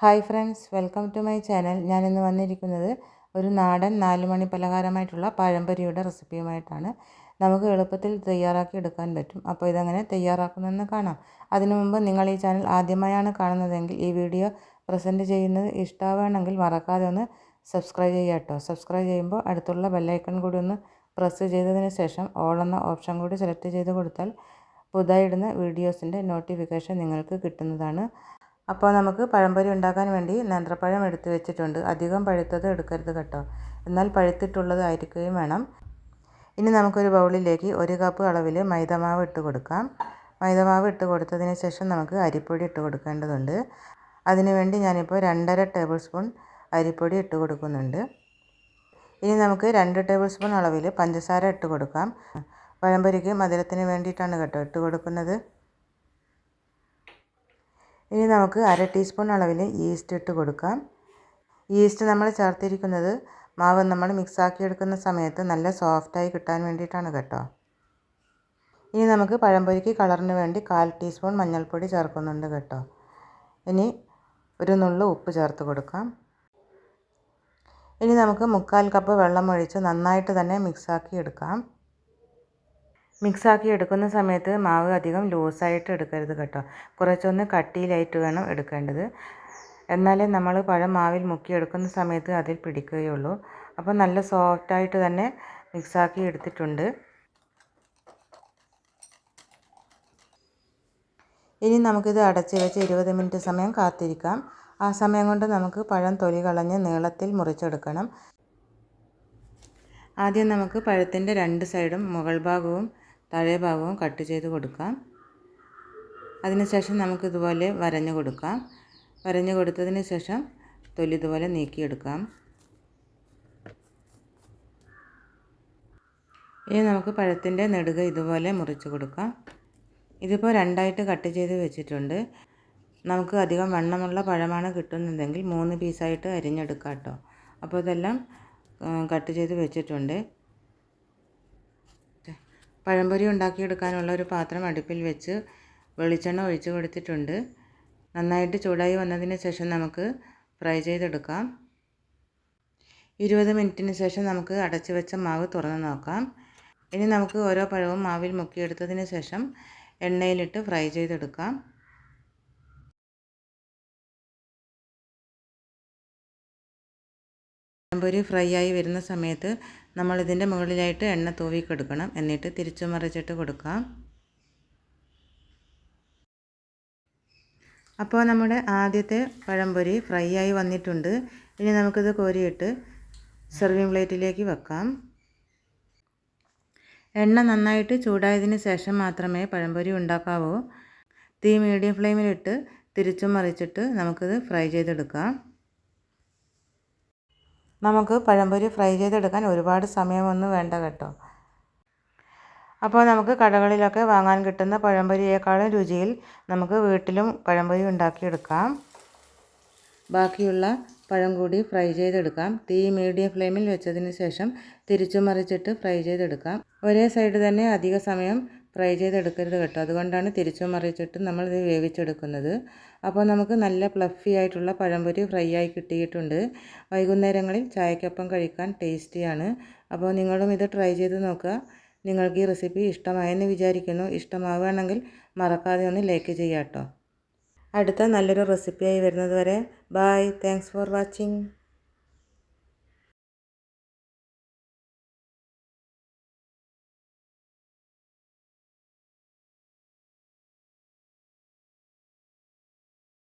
Hi friends welcome to my channel. ഞാനിന്ന് വന്നിരിക്കുന്നത് ഒരു നാടൻ നാലുമണി പലഹാരമായിട്ടുള്ള പഴംപൊരിയുടെ റെസിപ്പിയുമായിട്ടാണ്. നമുക്ക് എളുപ്പത്തിൽ തയ്യാറാക്കി എടുക്കാൻ പറ്റും. അപ്പോൾ ഇതങ്ങനെ തയ്യാറാക്കുന്നതെന്ന് കാണാം. അതിനു മുമ്പ് നിങ്ങൾ ഈ ചാനൽ ആദ്യമായാണ് കാണുന്നതെങ്കിൽ ഈ വീഡിയോ പ്രസന്റ് ചെയ്യുന്നത് ഇഷ്ടമാണെങ്കിൽ മറക്കാതെ ഒന്ന് സബ്സ്ക്രൈബ് ചെയ്യുക കേട്ടോ. സബ്സ്ക്രൈബ് ചെയ്യുമ്പോൾ അടുത്തുള്ള ബെല്ലൈക്കൺ കൂടി ഒന്ന് പ്രസ് ചെയ്തതിന് ശേഷം ഓൾ എന്ന ഓപ്ഷൻ കൂടി സെലക്ട് ചെയ്ത് കൊടുത്താൽ പുതുതായി വീഡിയോസിന്റെ നോട്ടിഫിക്കേഷൻ നിങ്ങൾക്ക് കിട്ടുന്നതാണ്. അപ്പോൾ നമുക്ക് പഴംപൊരി ഉണ്ടാക്കാൻ വേണ്ടി നേന്ത്രപ്പഴം എടുത്ത് വെച്ചിട്ടുണ്ട്. അധികം പഴുത്തത് എടുക്കരുത് കേട്ടോ. എന്നാൽ പഴുത്തിട്ടുള്ളതായിരിക്കുകയും വേണം. ഇനി നമുക്കൊരു ബൗളിലേക്ക് ഒരു കപ്പ് അളവിൽ മൈദമാവ് ഇട്ട് കൊടുക്കാം. മൈദമാവ് ഇട്ട് കൊടുത്തതിന് ശേഷം നമുക്ക് അരിപ്പൊടി ഇട്ട് കൊടുക്കേണ്ടതുണ്ട്. അതിനുവേണ്ടി ഞാനിപ്പോൾ രണ്ടര ടേബിൾ സ്പൂൺ അരിപ്പൊടി ഇട്ട് കൊടുക്കുന്നുണ്ട്. ഇനി നമുക്ക് രണ്ട് ടേബിൾ സ്പൂൺ അളവിൽ പഞ്ചസാര ഇട്ട് കൊടുക്കാം. പഴംപൊരിക്ക് മധുരത്തിന് വേണ്ടിയിട്ടാണ് കേട്ടോ ഇട്ട് കൊടുക്കുന്നത്. ഇനി നമുക്ക് അര ടീസ്പൂൺ അളവിൽ ഈസ്റ്റ് ഇട്ട് കൊടുക്കാം. ഈസ്റ്റ് നമ്മൾ ചേർത്തിരിക്കുന്നത് മാവ് നമ്മൾ മിക്സാക്കി എടുക്കുന്ന സമയത്ത് നല്ല സോഫ്റ്റായി കിട്ടാൻ വേണ്ടിയിട്ടാണ് കേട്ടോ. ഇനി നമുക്ക് പഴംപൊരിക്ക് കളറിന് വേണ്ടി കാൽ ടീസ്പൂൺ മഞ്ഞൾപ്പൊടി ചേർക്കുന്നുണ്ട് കേട്ടോ. ഇനി ഒരു നുള്ളു ഉപ്പ് ചേർത്ത് കൊടുക്കാം. ഇനി നമുക്ക് മുക്കാൽ കപ്പ് വെള്ളം ഒഴിച്ച് നന്നായിട്ട് തന്നെ മിക്സാക്കി എടുക്കാം. മിക്സാക്കി എടുക്കുന്ന സമയത്ത് മാവ് അധികം ലൂസായിട്ട് എടുക്കരുത് കേട്ടോ. കുറച്ചൊന്ന് കട്ടിയിലായിട്ട് വേണം എടുക്കേണ്ടത്. എന്നാലേ നമ്മൾ പഴം മാവിൽ മുക്കിയെടുക്കുന്ന സമയത്ത് അതിൽ പിടിക്കുകയുള്ളൂ. അപ്പോൾ നല്ല സോഫ്റ്റായിട്ട് തന്നെ മിക്സാക്കി എടുത്തിട്ടുണ്ട്. ഇനി നമുക്കിത് അടച്ച് വെച്ച് ഇരുപത് മിനിറ്റ് സമയം കാത്തിരിക്കാം. ആ സമയം കൊണ്ട് നമുക്ക് പഴം തൊലി കളഞ്ഞ് നീളത്തിൽ മുറിച്ചെടുക്കണം. ആദ്യം നമുക്ക് പഴത്തിന്റെ രണ്ട് സൈഡും മുകൾ ഭാഗവും താഴെ ഭാഗവും കട്ട് ചെയ്ത് കൊടുക്കാം. അതിനുശേഷം നമുക്കിതുപോലെ വരഞ്ഞു കൊടുക്കാം. വരഞ്ഞു കൊടുത്തതിന് ശേഷം തൊലി ഇതുപോലെ നീക്കിയെടുക്കാം. ഇനി നമുക്ക് പഴത്തിന്റെ നെടുക ഇതുപോലെ മുറിച്ച് കൊടുക്കാം. ഇതിപ്പോൾ രണ്ടായിട്ട് കട്ട് ചെയ്ത് വെച്ചിട്ടുണ്ട്. നമുക്ക് അധികം വണ്ണമുള്ള പഴമാണ് കിട്ടുന്നതെങ്കിൽ മൂന്ന് പീസായിട്ട് അരിഞ്ഞെടുക്കാം കേട്ടോ. അപ്പോൾ ഇതെല്ലാം കട്ട് ചെയ്ത് വെച്ചിട്ടുണ്ട്. പഴംപൊരി ഉണ്ടാക്കിയെടുക്കാനുള്ള ഒരു പാത്രം അടുപ്പിൽ വെച്ച് വെളിച്ചെണ്ണ ഒഴിച്ചു കൊടുത്തിട്ടുണ്ട്. നന്നായിട്ട് ചൂടായി വന്നതിന് ശേഷം നമുക്ക് ഫ്രൈ ചെയ്തെടുക്കാം. ഇരുപത് മിനിറ്റിന് ശേഷം നമുക്ക് അടച്ചു വെച്ച മാവ് തുറന്ന് നോക്കാം. ഇനി നമുക്ക് ഓരോ പഴവും മാവിൽ മുക്കിയെടുത്തതിന് ശേഷം എണ്ണയിലിട്ട് ഫ്രൈ ചെയ്തെടുക്കാം. പഴംപൊരി ഫ്രൈ ആയി വരുന്ന സമയത്ത് നമ്മൾ ഇതിന്റെ മുകളിലായിട്ട് എണ്ണ തൂവി കൊടുക്കണം എന്നിട്ട് തിരിച്ചു മറിച്ചിട്ട് കൊടുക്കാം. അപ്പോൾ നമ്മുടെ ആദ്യത്തെ പഴംപൊരി ഫ്രൈ ആയി വന്നിട്ടുണ്ട്. ഇനി നമുക്കിത് കോരിയിട്ട് സെർവിങ് പ്ലേറ്റിലേക്ക് വെക്കാം. എണ്ണ നന്നായിട്ട് ചൂടായതിന് ശേഷം മാത്രമേ പഴംപൊരി ഉണ്ടാക്കാവൂ. തീ മീഡിയം ഫ്ലെയിമിലിട്ട് തിരിച്ചും മറിച്ചിട്ട് നമുക്കിത് ഫ്രൈ ചെയ്തെടുക്കാം. നമുക്ക് പഴംപൊരി ഫ്രൈ ചെയ്തെടുക്കാൻ ഒരുപാട് സമയമൊന്നും വേണ്ട കേട്ടോ. അപ്പോൾ നമുക്ക് കടകളിലൊക്കെ വാങ്ങാൻ കിട്ടുന്ന പഴംപൊരിയേക്കാളും രുചിയിൽ നമുക്ക് വീട്ടിലും പഴംപൊരി ഉണ്ടാക്കിയെടുക്കാം. ബാക്കിയുള്ള പഴം കൂടി ഫ്രൈ ചെയ്തെടുക്കാം. തീ മീഡിയം ഫ്ലെയിമിൽ വെച്ചതിന് ശേഷം തിരിച്ചു മറിച്ചിട്ട് ഫ്രൈ ചെയ്തെടുക്കാം. ഒരേ സൈഡ് തന്നെ അധിക സമയം ഫ്രൈ ചെയ്തെടുക്കരുത് കേട്ടോ. അതുകൊണ്ടാണ് തിരിച്ചു മറിച്ചിട്ട് നമ്മൾ ഇത് വേവിച്ചെടുക്കുന്നത്. അപ്പോൾ നമുക്ക് നല്ല പ്ലഫി ആയിട്ടുള്ള പഴംപൊരി ഫ്രൈ ആയി കിട്ടിയിട്ടുണ്ട്. വൈകുന്നേരങ്ങളിൽ ചായക്കൊപ്പം കഴിക്കാൻ ടേസ്റ്റിയാണ്. അപ്പോൾ നിങ്ങളും ഇത് ട്രൈ ചെയ്ത് നോക്കുക. നിങ്ങൾക്ക് ഈ റെസിപ്പി ഇഷ്ടമായെന്ന് വിചാരിക്കുന്നു. ഇഷ്ടമാവുകയാണെങ്കിൽ മറക്കാതെ ഒന്ന് ലൈക്ക് ചെയ്യാം അടുത്ത നല്ലൊരു റെസിപ്പിയായി വരുന്നത് വരെ. Bye thanks for watching